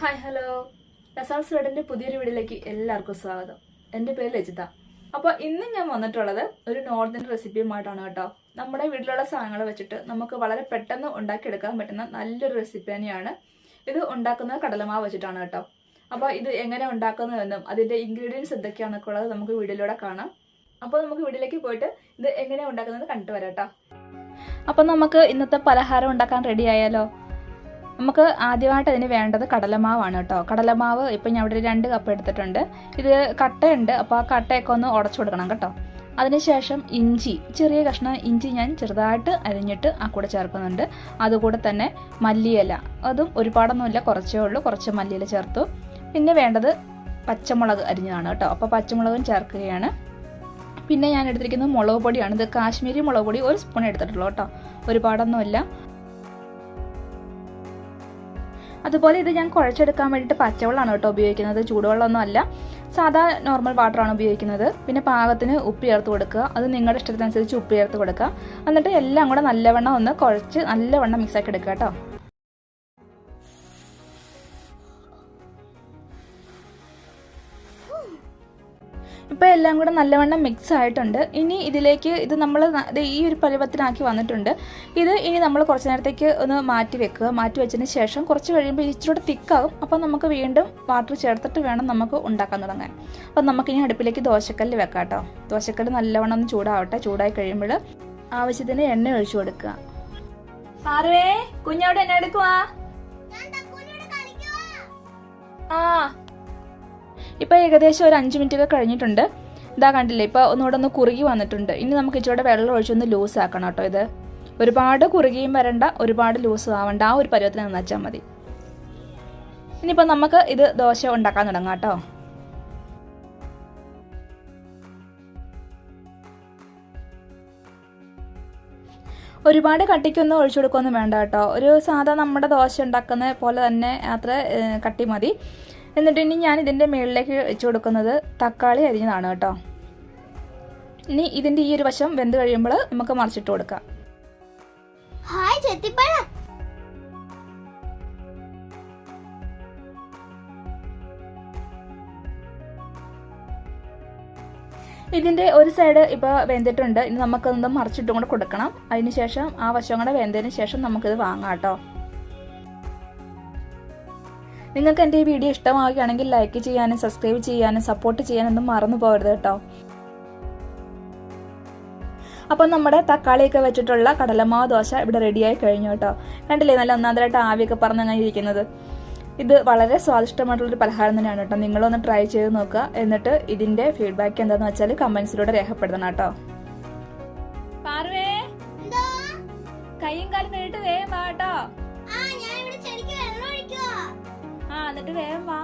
Hi hello ലസാൾ സ്വേഡന്റെ പുതിയൊരു വീഡിയോയിലേക്ക് എല്ലാവർക്കും സ്വാഗതം. എന്റെ പേര് ലജിത അപ്പോൾ ഇന്ന് ഞാൻ വന്നിട്ടുള്ളത് ഒരു നോർത്ത് ഇന്ത്യൻ റെസിപ്പിയുമായിട്ടാണ് കേട്ടോ. നമ്മുടെ വീട്ടിലുള്ള സാധനങ്ങൾ വെച്ചിട്ട് നമുക്ക് വളരെ പെട്ടെന്ന് ഉണ്ടാക്കിയെടുക്കാൻ പറ്റുന്ന നല്ലൊരു റെസിപ്പി തന്നെയാണ്. ഇത് ഉണ്ടാക്കുന്നത് കടലമാവ് വെച്ചിട്ടാണ് കേട്ടോ. അപ്പോൾ ഇത് എങ്ങനെ ഉണ്ടാക്കുന്നതെന്നും അതിന്റെ ഇൻഗ്രീഡിയൻസ് എന്തൊക്കെയാണെന്നൊക്കെ ഉള്ളത് നമുക്ക് വീഡിയോയിലൂടെ കാണാം. അപ്പോൾ നമുക്ക് വീട്ടിലേക്ക് പോയിട്ട് ഇത് എങ്ങനെയാണ് ഉണ്ടാക്കുന്നത് കണ്ടിട്ട് വരാം കേട്ടോ. അപ്പോൾ നമുക്ക് ഇന്നത്തെ പലഹാരം ഉണ്ടാക്കാൻ റെഡി ആയാലോ? നമുക്ക് ആദ്യമായിട്ട് അതിന് വേണ്ടത് കടലമാവാണ് കേട്ടോ. കടലമാവ് ഇപ്പം ഞാൻ ഇവിടെ രണ്ട് കപ്പ് എടുത്തിട്ടുണ്ട്. ഇത് കട്ടയുണ്ട് അപ്പോൾ ആ കട്ടയൊക്കെ ഒന്ന് ഉടച്ചു കൊടുക്കണം കേട്ടോ. അതിനുശേഷം ഇഞ്ചി ചെറിയ കഷ്ണം ഇഞ്ചി ഞാൻ ചെറുതായിട്ട് അരിഞ്ഞിട്ട് ആ കൂടെ ചേർക്കുന്നുണ്ട്. അതുകൂടെ തന്നെ മല്ലിയില. അതും ഒരുപാടൊന്നുമില്ല കുറച്ചേ ഉള്ളൂ. കുറച്ച് മല്ലിയില ചേർത്തു. പിന്നെ വേണ്ടത് പച്ചമുളക് അരിഞ്ഞതാണ് കേട്ടോ. അപ്പോൾ പച്ചമുളകും ചേർക്കുകയാണ്. പിന്നെ ഞാൻ എടുത്തിരിക്കുന്നത് മുളക് പൊടിയാണ്. ഇത് കാശ്മീരി മുളക് പൊടി ഒരു സ്പൂൺ എടുത്തിട്ടുള്ളൂ കേട്ടോ. ഒരുപാടൊന്നുമില്ല. അതുപോലെ ഇത് ഞാൻ കുഴച്ചെടുക്കാൻ വേണ്ടിയിട്ട് പച്ചവെള്ളമാണ് കേട്ടോ ഉപയോഗിക്കുന്നത്. ചൂടുവെള്ളമൊന്നും അല്ല. സാധാ നോർമൽ വാട്ടറാണ് ഉപയോഗിക്കുന്നത്. പിന്നെ പാകത്തിന് ഉപ്പ് ചേർത്ത് കൊടുക്കുക. അത് നിങ്ങളുടെ ഇഷ്ടത്തിനനുസരിച്ച് ഉപ്പ് ചേർത്ത് കൊടുക്കുക. എന്നിട്ട് എല്ലാം കൂടെ നല്ലവണ്ണം ഒന്ന് കുഴച്ച് നല്ലവണ്ണം മിക്സ് ആക്കി എടുക്കുക കേട്ടോ. ഇപ്പോൾ എല്ലാം കൂടെ നല്ലവണ്ണം മിക്സ് ആയിട്ടുണ്ട്. ഇനി ഇതിലേക്ക് ഇത് നമ്മൾ ഈ ഒരു പരുവത്തിനാക്കി വന്നിട്ടുണ്ട്. ഇത് ഇനി നമ്മൾ കുറച്ച് നേരത്തേക്ക് ഒന്ന് മാറ്റി വെക്കുക. മാറ്റി വെച്ചതിന് ശേഷം കുറച്ച് കഴിയുമ്പോൾ ഇച്ചിരൂടെ തിക്കാകും അപ്പോൾ നമുക്ക് വീണ്ടും വാട്ടർ ചേർത്തിട്ട് വേണം നമുക്ക് ഉണ്ടാക്കാൻ തുടങ്ങാൻ. അപ്പോൾ നമുക്കിനി അടുപ്പിലേക്ക് ദോശക്കല്ല് വെക്കാം കേട്ടോ. ദോശക്കല്ല് നല്ലവണ്ണം ഒന്ന് ചൂടാവട്ടെ. ചൂടായി കഴിയുമ്പോൾ ആവശ്യത്തിന് എണ്ണ ഒഴിച്ചു കൊടുക്കുക. ആറുവേ കുഞ്ഞോട് എന്നെ എടുക്കുവാ. ആ. ഇപ്പൊ ഏകദേശം ഒരു അഞ്ച് മിനിറ്റ് ഒക്കെ കഴിഞ്ഞിട്ടുണ്ട്. ഇതാ കണ്ടില്ലേ ഇപ്പോൾ ഒന്നുകൂടെ ഒന്ന് കുറുകി വന്നിട്ടുണ്ട്. ഇനി നമുക്ക് ഇച്ചിരി വെള്ളം ഒഴിച്ചൊന്ന് ലൂസ് ആക്കണം കേട്ടോ ഇത്. ഒരുപാട് കുറുകിയും വരണ്ട ഒരുപാട് ലൂസ് ആവണ്ട. ആ ഒരു പരുവത്തിന് നന്നാച്ചാൽ മതി. ഇനിയിപ്പോൾ നമുക്ക് ഇത് ദോശ ഉണ്ടാക്കാൻ തുടങ്ങാം കേട്ടോ. ഒരുപാട് കട്ടിക്കൊന്നും ഒഴിച്ചു കൊടുക്കുകയൊന്നും വേണ്ട കേട്ടോ. ഒരു സാധാ നമ്മുടെ ദോശ ഉണ്ടാക്കുന്ന പോലെ തന്നെ അത്ര കട്ടി മതി. എന്നിട്ട് ഇനി ഞാൻ ഇതിന്റെ മുകളിലേക്ക് വെച്ച് കൊടുക്കുന്നത് തക്കാളി അരിഞ്ഞതാണ് കേട്ടോ. ഇനി ഇതിന്റെ ഈ ഒരു വശം വെന്ത് കഴിയുമ്പോൾ നമുക്ക് മറിച്ചിട്ട് കൊടുക്കാം. ഹായ് ചെത്തിപ്പഴ. ഇതിന്റെ ഒരു സൈഡ് ഇപ്പോൾ വെന്തിട്ടുണ്ട്. ഇനി നമുക്കൊന്ന് മറിച്ചിട്ടും കൂടെ കൊടുക്കണം. അതിനുശേഷം ആ വശം കൂടെ വെന്തതിന് ശേഷം നമുക്കിത് വാങ്ങാം കേട്ടോ. നിങ്ങൾക്ക് എന്റെ ഈ വീഡിയോ ഇഷ്ടമാവുകയാണെങ്കിൽ ലൈക്ക് ചെയ്യാനും സബ്സ്ക്രൈബ് ചെയ്യാനും സപ്പോർട്ട് ചെയ്യാനൊന്നും മറന്നു പോകരുത് കേട്ടോ. അപ്പം നമ്മുടെ തക്കാളിയൊക്കെ വെച്ചിട്ടുള്ള കടലമാവ് ദോശ ഇവിടെ റെഡിയായി കഴിഞ്ഞു കേട്ടോ. കണ്ടില്ലേ നല്ല ഒന്നാന്തരമായിട്ട് ആവിയൊക്കെ പറഞ്ഞങ്ങനെ ഇരിക്കുന്നത് ഇത് വളരെ സ്വാദിഷ്ടമായിട്ടുള്ളൊരു പലഹാരം തന്നെയാണ് കേട്ടോ. നിങ്ങളൊന്ന് ട്രൈ ചെയ്ത് നോക്കുക. എന്നിട്ട് ഇതിന്റെ ഫീഡ്ബാക്ക് എന്താന്ന് വെച്ചാൽ കമന്റ്സിലൂടെ രേഖപ്പെടുത്തണം കേട്ടോ. പാർവേ കൈയും കാലും കഴിഞ്ഞിട്ട് വേഗം വാ എന്നിട്ട് വേഗം വാ.